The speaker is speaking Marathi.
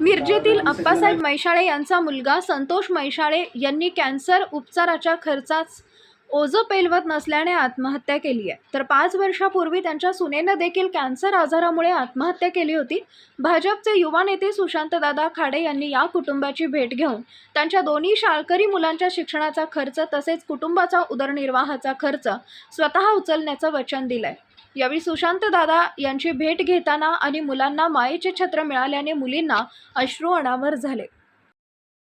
मिरजेतील अप्पासाहेब मैशाळे यांचा मुलगा संतोष मैशाळे यांनी कॅन्सर उपचाराच्या खर्चाच ओझं पेलवत नसल्याने आत्महत्या केली आहे. तर पाच वर्षापूर्वी त्यांच्या सुनेनं देखील कॅन्सर आजारामुळे आत्महत्या केली होती. भाजपचे युवा नेते सुशांतदादा खाडे यांनी या कुटुंबाची भेट घेऊन त्यांच्या दोन्ही शाळकरी मुलांच्या शिक्षणाचा खर्च तसेच कुटुंबाचा उदरनिर्वाहाचा खर्च स्वतः उचलण्याचं वचन दिलं आहे यावेळी सुशांत दादा यांची भेट घेताना आणि मुलांना मायेचे छत्र मिळाल्याने मुलींना अश्रू अनावर झाले.